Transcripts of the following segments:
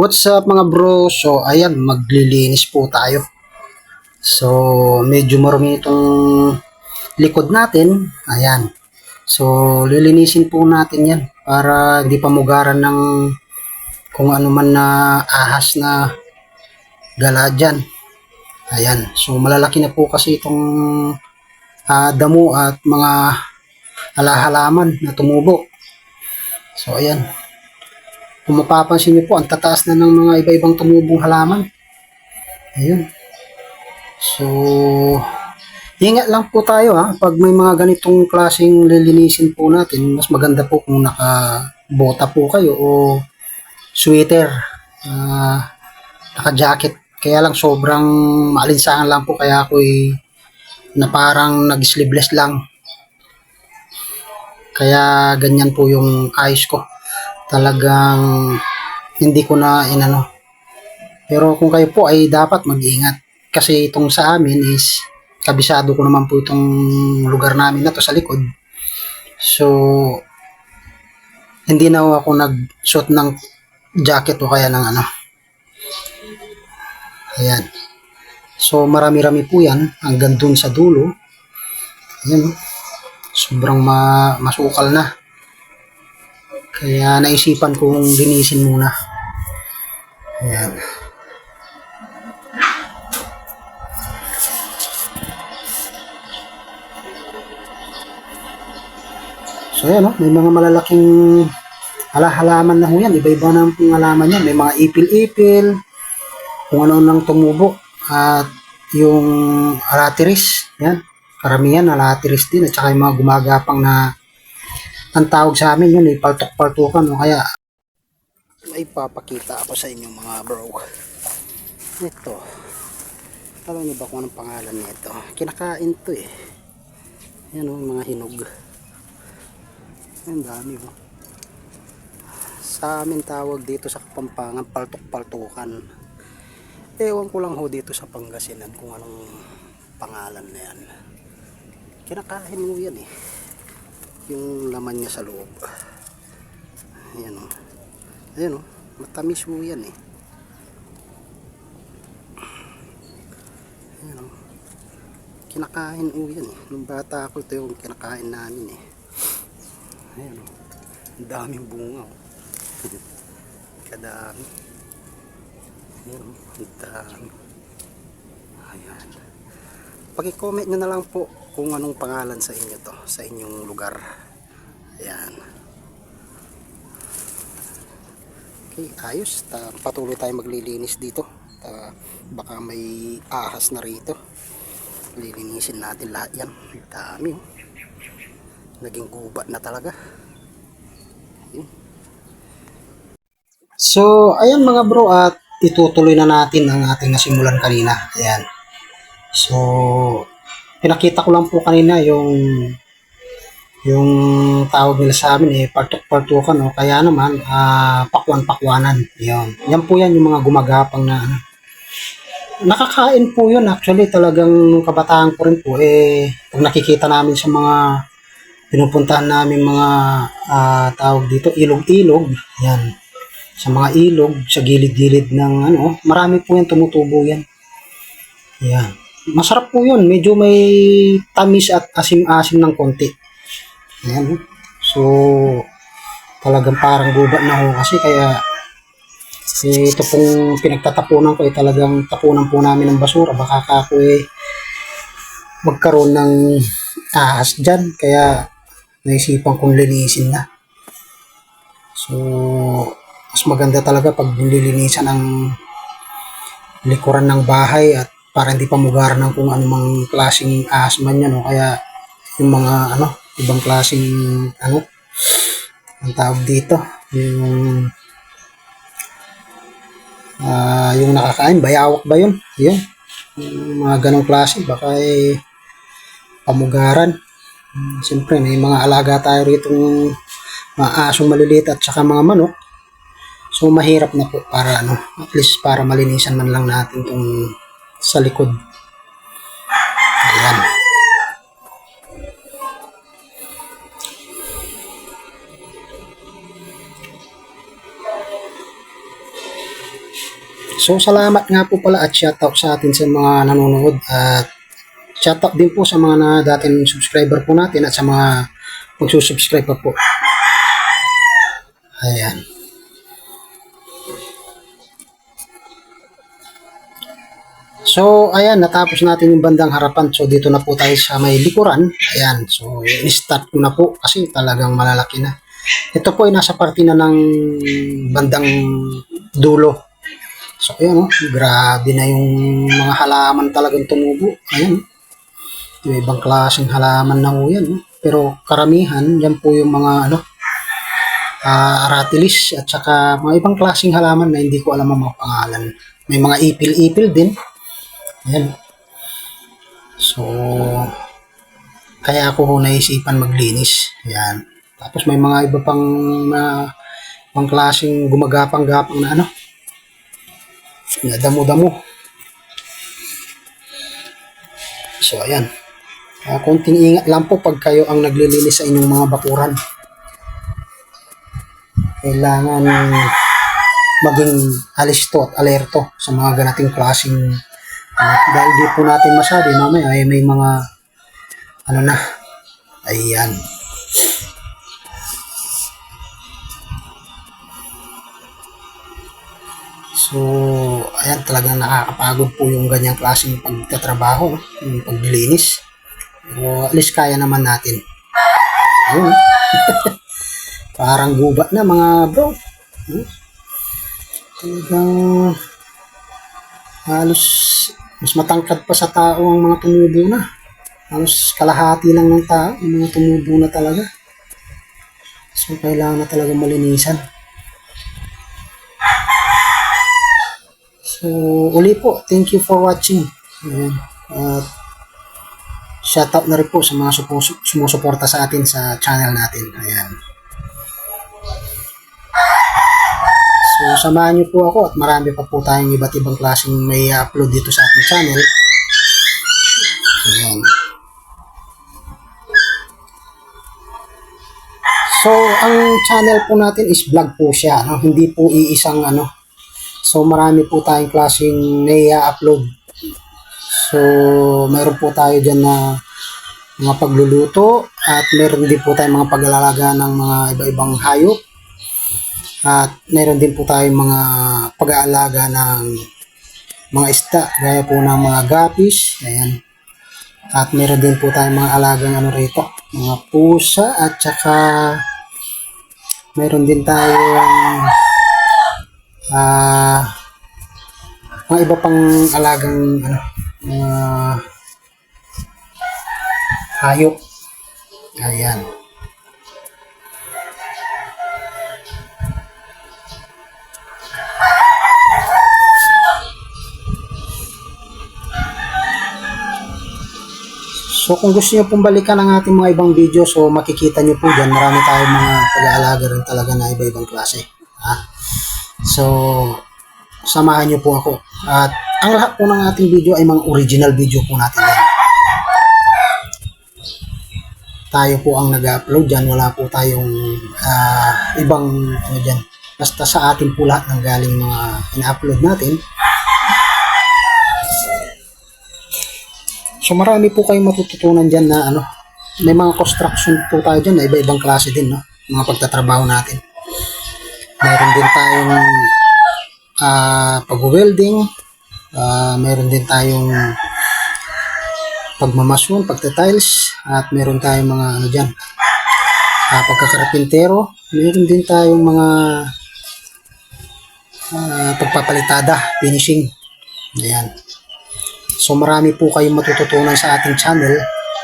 What's up mga bro? So ayan, maglilinis po tayo. So medyo marumi itong likod natin. Ayan. So lilinisin po natin yan para hindi pa mugaran ng kung ano man na ahas na gala dyan. Ayan. So malalaki na po kasi itong ah, damo at mga alahalaman na tumubo. So ayan. Kung mapapansin niyo po, ang tataas na ng mga iba-ibang tumubong halaman. Ayun. So, ingat lang po tayo ha. Pag may mga ganitong klaseng lilinisin po natin, mas maganda po kung naka-bota po kayo o sweater, ah, naka-jacket. Kaya lang sobrang maalinsangan lang po kaya ako na parang nag-sleeveless lang. Kaya ganyan po yung ayos ko talagang hindi ko na inano. Pero kung kayo po ay dapat mag-ingat. Kasi itong sa amin is kabisado ko naman po itong lugar namin na to sa likod. So, hindi na ako nag-suot ng jacket o kaya ng ano. Ayan. So, marami-rami po yan hanggang dun sa dulo. Ayan. Sobrang ma masukal na. Kaya naisipan kong linisin muna. Ayan. So ayan, oh, may mga malalaking halahalaman na yan. Iba-iba na ang halaman yan. May mga ipil-ipil, kung ano nang tumubo. At yung alatiris, yan. Karamihan alatiris din. At saka yung mga gumagapang na ang tawag sa amin yun, eh, paltok-paltukan. O kaya, may papakita ako sa inyo mga bro. Ito. Alam niyo ba kung anong pangalan nito? Kinakain to eh. Yan o, mga hinog. Ang dami o. Sa amin tawag dito sa Kapampangan, paltok-paltukan. Ewan ko lang ho dito sa Pangasinan kung anong pangalan na yan. Kinakain mo yan eh yung laman niya sa loob. Ayan o. Ayan o. Matamis mo yan eh. Ayan o. Kinakain mo yan eh. Nung bata ako ito yung kinakain namin eh. Ayan o. Ang daming bunga o. Kadami. Ayan o. Ang dami. Ayan. Pag-comment nyo na lang po kung anong pangalan sa inyo to, sa inyong lugar. Ayan. Okay, ayos. Ta patuloy tayo maglilinis dito. Ta baka may ahas na rito. Lilinisin natin lahat yan. Dami. oh. Naging gubat na talaga. Ayan. So, ayan mga bro at itutuloy na natin ang ating nasimulan kanina. Ayan. So, pinakita ko lang po kanina yung yung tawag nila sa amin eh partok-partukan o kaya naman ah, pakwan-pakwanan. Yun. Yan po yan yung mga gumagapang na ano. nakakain po yun actually talagang kabataan ko rin po eh pag nakikita namin sa mga pinupuntahan namin mga ah, tawag dito ilog-ilog yan. Sa mga ilog sa gilid-gilid ng ano marami po yan tumutubo yan. Yan masarap po yun. Medyo may tamis at asim-asim ng konti. Ayan. So, talagang parang gubat na ho kasi kaya eh, ito pong pinagtatapunan ko eh talagang tapunan po namin ng basura. Baka ka ako eh magkaroon ng ahas dyan. Kaya naisipan kong linisin na. So, mas maganda talaga pag nililinisan ng likuran ng bahay at para hindi pa mugaran ng kung anumang klaseng ahas man yan o kaya yung mga ano ibang klaseng ano ang tawag dito yung ah yung nakakain bayawak ba yun? Yun. Mga ganong klase baka eh pamugaran. Hmm, siyempre may mga alaga tayo rito mga asong maliliit at saka mga manok. So mahirap na po para ano at least para malinisan man lang natin tong sa likod. Ayan. So salamat nga po pala at shoutout sa atin sa mga nanonood at shoutout din po sa mga na dating subscriber po natin at sa mga magsusubscribe pa po. Ayan. So, ayan, natapos natin yung bandang harapan. So, dito na po tayo sa may likuran. Ayan, so, i-start ko na po kasi talagang malalaki na. Ito po ay nasa parte na ng bandang dulo. So, ayan, oh, grabe na yung mga halaman talagang tumubo. Ayan, yung ibang klaseng halaman na ho yan. oh. Pero karamihan, yan po yung mga ano, ah aratilis at saka mga ibang klaseng halaman na hindi ko alam ang mga pangalan. May mga ipil-ipil din. Ayan. So, kaya ako naisipan maglinis. Ayan. Tapos may mga iba pang na pang klaseng gumagapang-gapang na ano. Na damo-damo. So, ayan. Ah, konting ingat lang po pag kayo ang naglilinis sa inyong mga bakuran. Kailangan maging alisto at alerto sa mga ganating klaseng at dahil di po natin masabi, mamaya ay may mga ano na, ayan. So, ayan talagang nakakapagod po yung ganyang klaseng pagtatrabaho, yung paglilinis. O, at least kaya naman natin. Ayun. Parang gubat na mga bro. Hmm? Talagang halos mas matangkad pa sa tao ang mga tumubo na. Halos kalahati lang ng tao, ang mga tumubo na talaga. So, kailangan na talaga malinisan. So, uli po, thank you for watching. Ayan. At shoutout na rin po sa mga sumusuporta sa atin sa channel natin. Ayan. So, samahan niyo po ako at marami pa po tayong iba't ibang klaseng may upload dito sa ating channel. Ayan. So, ang channel po natin is vlog po siya. No? Hindi po iisang ano. So, marami po tayong klaseng nai-upload. So, meron po tayo dyan na mga pagluluto at meron din po tayong mga pag-alalaga ng mga iba-ibang hayop. At meron din po tayong mga pag-aalaga ng mga isda, gaya po ng mga gapis. Ayan. At meron din po tayong mga alagang ano rito, mga pusa at saka meron din tayong ah mga iba pang alagang ano, mga hayop. Ayan. So kung gusto niyo pong balikan ang ating mga ibang video, so makikita niyo po dyan, marami tayong mga pag-aalaga rin talaga na iba-ibang klase. Ha? So, samahan niyo po ako. At ang lahat po ng ating video ay mga original video po natin yan. Tayo po ang nag-upload dyan, wala po tayong ah, ibang ano dyan. Basta sa atin po lahat ng galing mga ina-upload natin. So marami po kayong matututunan dyan na ano, may mga construction po tayo dyan na iba-ibang klase din, no? Mga pagtatrabaho natin. Meron din tayong ah pag-welding, ah meron din tayong pagmamasyon, pagtatiles, at meron tayong mga ano dyan, ah pagkakarapintero, meron din tayong mga ah, pagpapalitada, finishing. Ayan. So marami po kayong matututunan sa ating channel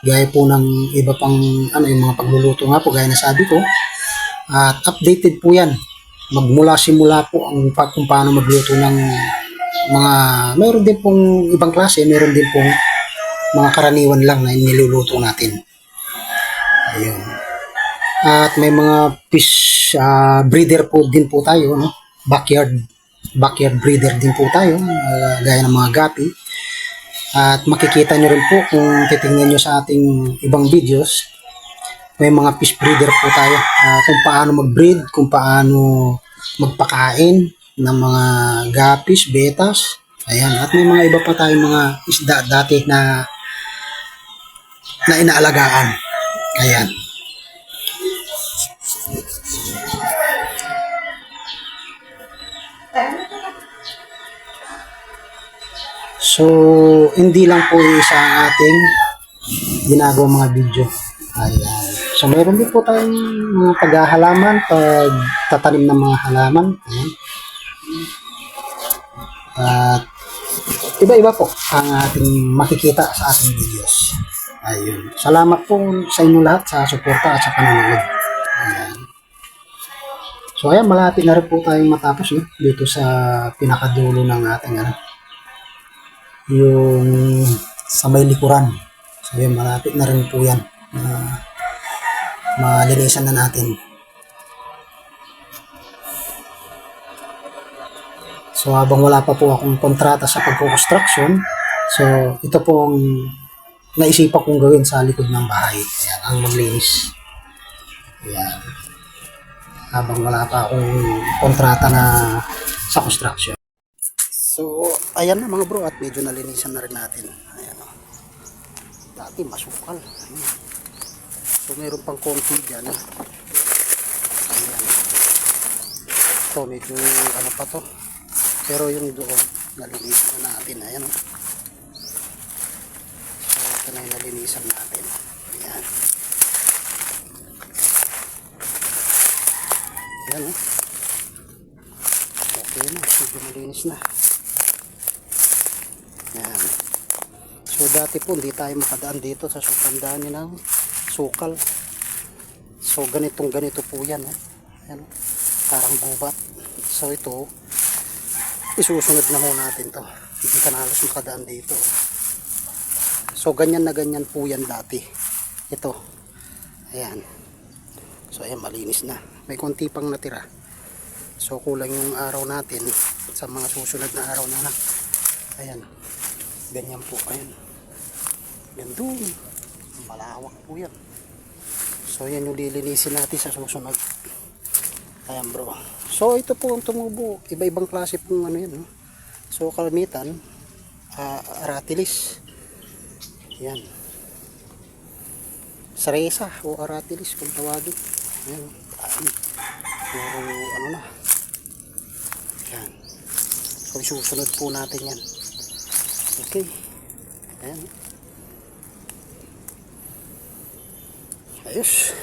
gaya po ng iba pang ano yung mga pagluluto nga po gaya na sabi ko. At updated po yan. Magmula simula po ang pag kung paano magluto ng mga meron din pong ibang klase meron din pong mga karaniwan lang na niluluto natin. Ayun. At may mga fish ah, breeder po din po tayo no? Backyard backyard breeder din po tayo ah, gaya ng mga gapi at makikita nyo rin po kung titingnan nyo sa ating ibang videos, may mga fish breeder po tayo. Ah, kung paano mag-breed, kung paano magpakain ng mga gapis, betas. Ayan, at may mga iba pa tayong mga isda dati na na inaalagaan. Ayan. So, hindi lang po isa ang ating ginagawa mga video. Ayan. So, meron din po tayong mga paghahalaman, pagtatanim ng mga halaman. Ayan. At iba-iba po ang ating makikita sa ating videos. Ayun. Salamat po sa inyo lahat sa suporta at sa panonood. So ayan, malapit na rin po tayong matapos no? dito sa pinakadulo ng ating ano, yung sa may likuran. So ayan, malapit na rin po yan. Uh, malinisan na natin. So habang wala pa po akong kontrata sa pagko-construction, so ito po ang naisipan kong gawin sa likod ng bahay. Ayan, ang maglinis. Ayan. Habang wala pa akong kontrata na sa construction. So, ayan na mga bro at medyo nalinisan na rin natin. Ayan o. Dati masukal. Ayan. So, meron pang konti dyan. Ayan. Ito, medyo ano pa to. Pero yung doon, nalinisan na natin. Ayan o. So, ito na yung nalinisan natin. Ayan. Ayan o. Okay na. Medyo malinis na. Ayan. So, dati po, hindi tayo makadaan dito sa sobrang dami ng sukal. So, ganitong ganito po yan. Eh. Ayan o. Parang gubat. So, ito, isusunod na ho natin to hindi ka na makadaan dito so ganyan na ganyan po yan dati ito ayan so ayan malinis na may konti pang natira so kulang yung araw natin sa mga susunod na araw na na ayan ganyan po ayan yan doon malawak po yan so yan yung lilinisin natin sa susunod Ayan bro. So ito po ang tumubo. Iba-ibang klase pong ano yan. No? So kalamitan, uh, aratilis. Yan. Saresa o aratilis kung tawagin. Ayan. Puro ano na. Yan. So susunod po natin yan. Okay. Ayan. Ayos.